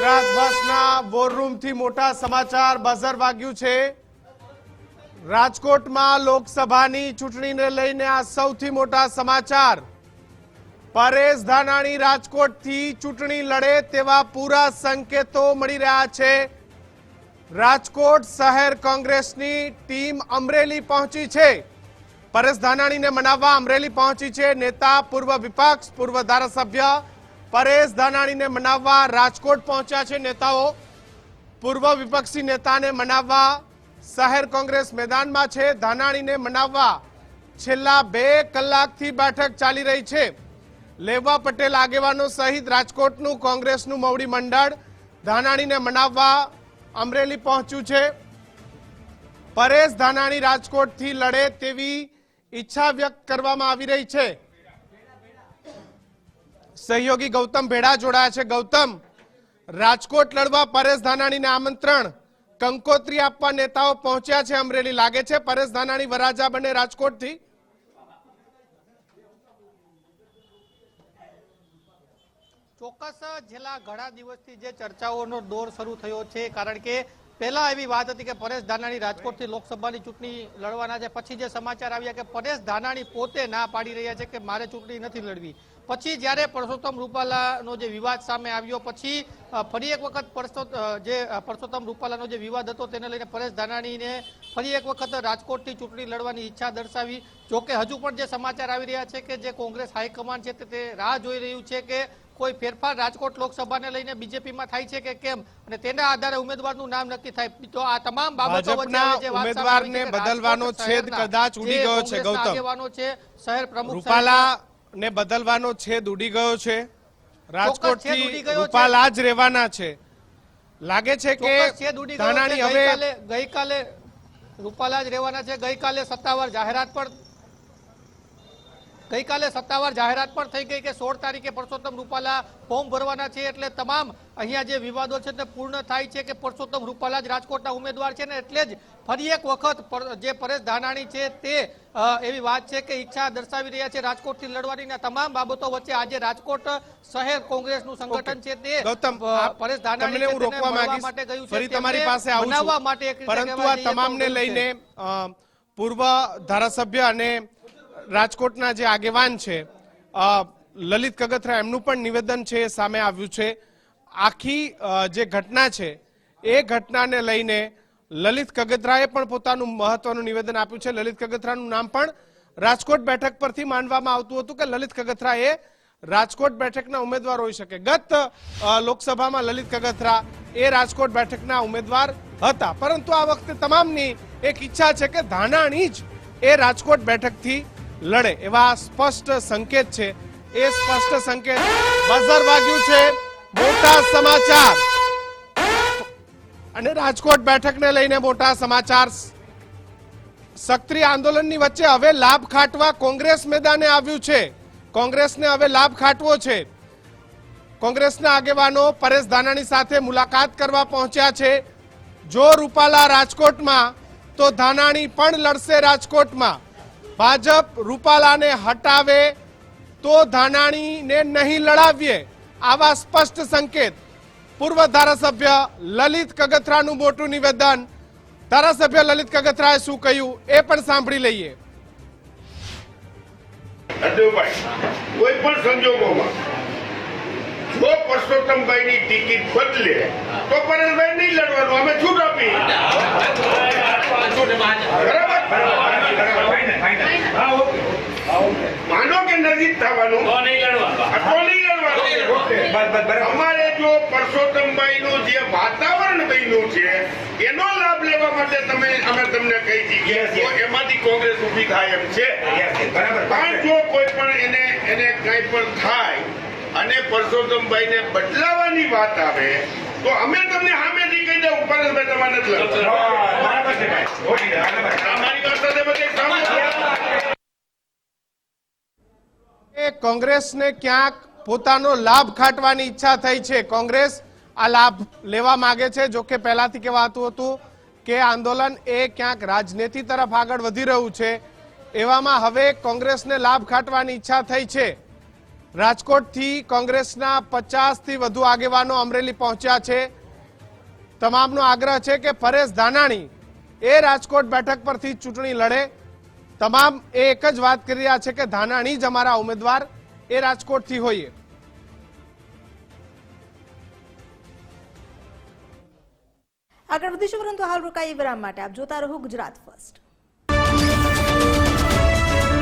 ગુજરાત બસના વોરરૂમથી મોટા સમાચાર બઝર વાગ્યું છે. રાજકોટમાં લોકસભાની ચૂંટણીને લઈને આ સૌથી મોટા સમાચાર. પરેશ ધાનાણી રાજકોટથી ચૂંટણી લડે તેવા પૂરા સંકેતો મળી રહ્યા છે. રાજકોટ શહેર કોંગ્રેસની ટીમ અમરેલી પહોંચી છે. પરેશ ધાનાણીને મનાવવા અમરેલી પહોંચી છે નેતા, પૂર્વ વિપક્ષ, પૂર્વ ધારાસભ્ય પરેશ ધાનાણીને મનાવવા રાજકોટ પહોંચ્યા છે નેતાઓ. પૂર્વ વિપક્ષી નેતાને મનાવવા શહેર કોંગ્રેસ મેદાનમાં છે. ધાનાણીને મનાવવા છેલ્લા બે કલાકથી બેઠક ચાલી રહી છે. લેવા પટેલ આગેવાનો સહિત રાજકોટનું કોંગ્રેસનું મોવડી મંડળ ધાનાણીને મનાવવા અમરેલી પહોંચ્યું છે. પરેશ ધાનાણી રાજકોટથી લડે તેવી ઈચ્છા વ્યક્ત કરવામાં આવી રહી છે. સહયોગી ગૌતમ ભેડા જોડાયા છે. ગૌતમ, રાજકોટ લડવા પરેશ ધાનાણીને આમંત્રણ. કંકોત્રી આપવા નેતાઓ પહોંચ્યા છે, અમરેલી લાગે છે. પરેશ ધાનાણી વરાજા બને રાજકોટથી. ચોક્કસ, છેલ્લા ઘણા દિવસથી જે ચર્ચાઓનો દોર શરૂ થયો છે, કારણ કે પહેલા એવી વાત હતી કે પરેશ ધાનાણી રાજકોટથી લોકસભાની ચૂંટણી લડવાના છે. પછી જે સમાચાર આવ્યા કે પરેશ ધાનાણી પોતે ના પાડી રહ્યા છે કે મારે ચૂંટણી નથી લડવી. પછી જ્યારે પરસોત્તમ રૂપાલાનો જે વિવાદ સામે આવ્યો, પછી ફરી એક વખત જે પરસોત્તમ રૂપાલાનો જે વિવાદ હતો તેને લઈને પરેશ ધાનાણીને ફરી એક વખત રાજકોટથી ચૂંટણી લડવાની ઈચ્છા દર્શાવી. જોકે હજુ પણ જે સમાચાર આવી રહ્યા છે કે જે કોંગ્રેસ હાઈકમાન્ડ છે તે રાહ જોઈ રહ્યું છે કે કોઈ ફેરફાર રાજકોટ લોકસભાને લઈને બીજેપીમાં થાય છે કે કેમ અને તેના આધારે ઉમેદવારનું નામ નક્કી થાય તો આ તમામ બાબતો વચ્ચે ઉમેદવારને બદલવાનો છેદ કદાચ ઉડી ગયો છે, ગૌતમ. છે શહેર પ્રમુખ રૂપાલા ને બદલવાનો છેદ ઉડી ગયો છે ગયો છે. રૂપાલા જ રહેવાના છે લાગે છે કે. ધાનાણી હવે ગઈકાલે રૂપાલા જ રહેવાના છે ગઈકાલે સત્તાવાર જાહેરાત પણ ગઈકાલે સત્તાવાર જાહેરાત પણ થઈ ગઈ કે સોળ તારીખે પરસોત્તમ રૂપાલા ફોર્મ ભરવાના છે એટલે તમામ અહીંયા જે વિવાદો છે તે પૂર્ણ થાય છે કે પરસોત્તમ રૂપાલા જ રાજકોટના ઉમેદવાર છે ને એટલે જ ફરી એક વખત જે પરેશ ધાનાણી છે તે એવી વાત છે કે ઈચ્છા દર્શાવી રહ્યા છે રાજકોટથી લડવાની ને તમામ બાબતો વચ્ચે આજે રાજકોટ શહેર કોંગ્રેસનું સંગઠન છે તે ગૌતમ પરેશ ધાનાણી હું રોકવા માંગીશ. માટે ગયું છે તમારી પાસે આવું છું. પરંતુ આ તમામને લઈને પૂર્વ ધારાસભ્ય અને રાજકોટના જે આગેવાન છે લલિત કગથરા, એમનું પણ નિવેદન છે સામે આવ્યું છે. આખી જે ઘટના છે, એ ઘટનાને લઈને લલિત કગથરાએ પણ પોતાનું મહત્વનું નિવેદન આપ્યું છે. લલિત કગથરાનું નામ પણ રાજકોટ બેઠક પરથી માનવામાં આવતું હતું કે લલિત કગથરા એ રાજકોટ બેઠકના ઉમેદવાર હોઈ શકે. ગત લોકસભામાં લલિત કગથરા એ રાજકોટ બેઠકના ઉમેદવાર હતા. પરંતુ આ વખતે તમામની એક ઈચ્છા છે કે ધાનાણી જ એ રાજકોટ બેઠકથી લડે એવા સ્પષ્ટ સંકેત છે. એ સ્પષ્ટ સંકેત બઝર વાગ્યું છે. મોટા સમાચાર. અને રાજકોટ બેઠકને લઈને મોટા સમાચાર. સક્રિય આંદોલનની વચ્ચે હવે લાભ ખાટવા કોંગ્રેસ મેદાને આવ્યું છે. કોંગ્રેસને હવે લાભ ખાટવો છે. કોંગ્રેસના આગેવાનો પરેશ ધાનાણી સાથે મુલાકાત કરવા પહોંચ્યા છે. જો રૂપાલા રાજકોટમાં, તો ધાનાણી પણ લડશે રાજકોટમાં. ભાજપ રૂપાલાને હટાવે તો ધાનાણીને નહીં લડાવીએ, આવા સ્પષ્ટ સંકેત. પૂર્વ ધારાસભ્ય લલિત કગથરાનું મોટું નિવેદન. ધારાસભ્ય લલિત કગથરાએ શું કહ્યું એ પણ સાંભળી લઈએ. કોઈ પણ સંજોગોમાં જો પરસોત્તમભાઈની ટિકિટ બદલે, તો પરેશભાઈ નહીં લડવાનું, અમે છૂટ આપી બરાબર? માનો કે નજીક થવાનું? નહીં અમારે જો પરસોત્તમભાઈનું જે વાતાવરણ બન્યું છે એનો લાભ લેવા માટે તમે અમે તમને કહી દીધી એમાંથી કોંગ્રેસ ઊભી થાય એમ છે. પણ જો કોઈ પણ એને એને કઈ પણ થાય અને પરસોત્તમભાઈને બદલાવાની વાત આવે તો અમે તમને સામેથી કહી દઉં પરેશભાઈ તમારે નથી લડવાનું. અમારી વાત સાથે બધે સહમત છો? કોંગ્રેસને ક્યાંક પોતાનો લાભ ખાટવાની ઈચ્છા થઈ છે. કોંગ્રેસ આ લાભ લેવા માંગે છે. જો કે પહેલાથી કહેવાતું હતું કે આંદોલન એ ક્યાંક રાજનીતિ તરફ આગળ વધી રહ્યું છે. એવામાં હવે કોંગ્રેસને લાભ ખાટવાની ઈચ્છા થઈ છે. રાજકોટથી કોંગ્રેસના પચાસથી વધુ આગેવાનો અમરેલી પહોંચ્યા છે. તમામનો આગ્રહ છે કે પરેશ ધાનાણી એ રાજકોટ બેઠક પરથી ચૂંટણી લડે. તમામ એ એક જ વાત કરી રહ્યા છે કે ધાનાણી જ અમારા ઉમેદવાર એ રાજકોટથી હોઈએ. આગળ વધીશું, પરંતુ હાલ રોકાઈએ વિરામ માટે. આપ જોતા રહો ગુજરાત ફર્સ્ટ.